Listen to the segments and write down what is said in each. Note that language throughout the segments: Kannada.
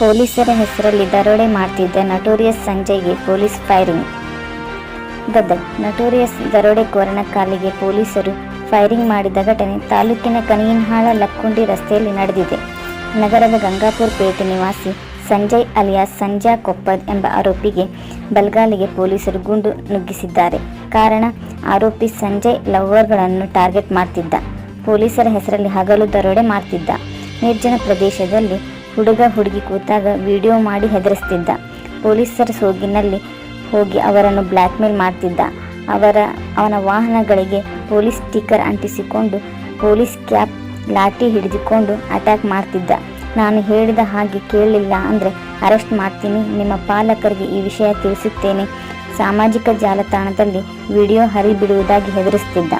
ಪೊಲೀಸರ ಹೆಸರಲ್ಲಿ ದರೋಡೆ ಮಾಡ್ತಿದ್ದ ನಟೋರಿಯಸ್ ಸಂಜಯ್ಗೆ ಪೊಲೀಸ್ ಫೈರಿಂಗ್. ಗದಗ್, ನಟೋರಿಯಸ್ ದರೋಡೆಕೋರನ ಕಾಲಿಗೆ ಪೊಲೀಸರು ಫೈರಿಂಗ್ ಮಾಡಿದ ಘಟನೆ ತಾಲೂಕಿನ ಕನಿಯನ್ಹಾಳ ಲಕ್ಕುಂಡಿ ರಸ್ತೆಯಲ್ಲಿ ನಡೆದಿದೆ. ನಗರದ ಗಂಗಾಪುರ್ ಪೇಟೆ ನಿವಾಸಿ ಸಂಜಯ್ ಅಲಿಯಾಸ್ ಸಂಜಾ ಕೊಪ್ಪದ್ ಎಂಬ ಆರೋಪಿಗೆ ಬಲ್ಗಾಲಿಗೆ ಪೊಲೀಸರು ಗುಂಡು ನುಗ್ಗಿಸಿದ್ದಾರೆ. ಕಾರಣ, ಆರೋಪಿ ಸಂಜಯ್ ಲವ್ವರ್ಗಳನ್ನು ಟಾರ್ಗೆಟ್ ಮಾಡ್ತಿದ್ದ. ಪೊಲೀಸರ ಹೆಸರಲ್ಲಿ ಹಗಲು ದರೋಡೆ ಮಾಡ್ತಿದ್ದ. ನಿರ್ಜನ ಪ್ರದೇಶದಲ್ಲಿ ಹುಡುಗ ಹುಡುಗಿ ಕೂತಾಗ ವಿಡಿಯೋ ಮಾಡಿ ಹೆದರಿಸ್ತಿದ್ದ. ಪೊಲೀಸರ ಸೋಗಿನಲ್ಲಿ ಹೋಗಿ ಅವರನ್ನು ಬ್ಲ್ಯಾಕ್ಮೇಲ್ ಮಾಡ್ತಿದ್ದ. ಅವರ, ಅವನ ವಾಹನಗಳಿಗೆ ಪೊಲೀಸ್ ಸ್ಟಿಕ್ಕರ್ ಅಂಟಿಸಿಕೊಂಡು ಪೊಲೀಸ್ ಕ್ಯಾಪ್ ಲಾಠಿ ಹಿಡಿದುಕೊಂಡು ಅಟ್ಯಾಕ್ ಮಾಡ್ತಿದ್ದ. ನಾನು ಹೇಳಿದ ಹಾಗೆ ಕೇಳಲಿಲ್ಲ ಅಂದರೆ ಅರೆಸ್ಟ್ ಮಾಡ್ತೀನಿ. ನಿಮ್ಮ ಪಾಲಕರಿಗೆ ಈ ವಿಷಯ ತಿಳಿಸುತ್ತೇನೆ. ಸಾಮಾಜಿಕ ಜಾಲತಾಣದಲ್ಲಿ ವಿಡಿಯೋ ಹರಿಬಿಡುವುದಾಗಿ ಹೆದರಿಸ್ತಿದ್ದ.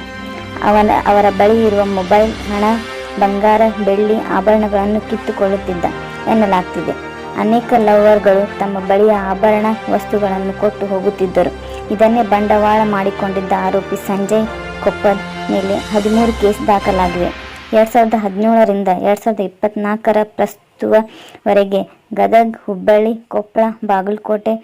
ಅವನ, ಅವರ ಬಳಿ ಇರುವ ಮೊಬೈಲ್, ಹಣ, ಬಂಗಾರ, ಬೆಳ್ಳಿ, ಆಭರಣಗಳನ್ನು ಕಿತ್ತುಕೊಳ್ಳುತ್ತಿದ್ದ. ಎನ್ನಲಾಗ್ತಿದೆ. ಅನೇಕ ಲವರ್ಗಳು ತಮ್ಮ ಬಳಿಯ ಆಭರಣ ವಸ್ತುಗಳನ್ನು ಕೊಟ್ಟು ಹೋಗುತ್ತಿದ್ದರು. ಇದನ್ನೇ ಬಂಡವಾಳ ಮಾಡಿಕೊಂಡಿದ್ದ ಆರೋಪಿ ಸಂಜಯ್ ಕೊಪ್ಪದ್ ಮೇಲೆ ಹದಿಮೂರು ಕೇಸ್ ದಾಖಲಾಗಿವೆ. ಎರಡು ಸಾವಿರದ ಹದಿನೇಳರಿಂದ ಎರಡು ಸಾವಿರದ ಇಪ್ಪತ್ನಾಲ್ಕರ ಪ್ರಸ್ತುತವರೆಗೆ ಗದಗ್, ಹುಬ್ಬಳ್ಳಿ ಕೊಪ್ಪಳ ಬಾಗಲಕೋಟೆ,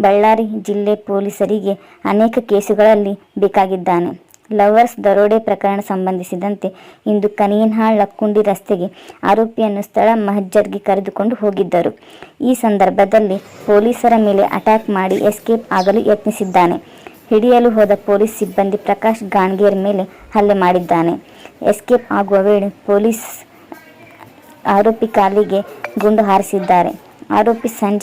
ಬಳ್ಳಾರಿ ಜಿಲ್ಲೆ ಪೊಲೀಸರಿಗೆ ಅನೇಕ ಕೇಸುಗಳಲ್ಲಿ ಬೇಕಾಗಿದ್ದಾನೆ. ಲವರ್ಸ್ ದರೋಡೆ ಪ್ರಕರಣ ಸಂಬಂಧಿಸಿದಂತೆ ಇಂದು ಕನಿಯನ್ಹಾಳ್ ಲಕ್ಕುಂಡಿ ರಸ್ತೆಗೆ ಆರೋಪಿಯನ್ನು ಸ್ಥಳ ಮಹಜ್ಜರ್ಗೆ ಕರೆದುಕೊಂಡು ಹೋಗಿದ್ದರು. ಈ ಸಂದರ್ಭದಲ್ಲಿ ಪೊಲೀಸರ ಮೇಲೆ ಅಟ್ಯಾಕ್ ಮಾಡಿ ಎಸ್ಕೇಪ್ ಆಗಲು ಯತ್ನಿಸಿದ್ದಾನೆ. ಹಿಡಿಯಲು ಹೋದ ಪೊಲೀಸ್ ಸಿಬ್ಬಂದಿ ಪ್ರಕಾಶ್ ಗಾಣ್ಗೇರ್ ಮೇಲೆ ಹಲ್ಲೆ ಮಾಡಿದ್ದಾನೆ. ಎಸ್ಕೇಪ್ ಆಗುವ ವೇಳೆ ಪೊಲೀಸ್ ಆರೋಪಿ ಕಾಲಿಗೆ ಗುಂಡು ಹಾರಿಸಿದ್ದಾರೆ. ಆರೋಪಿ ಸಂಜಯ್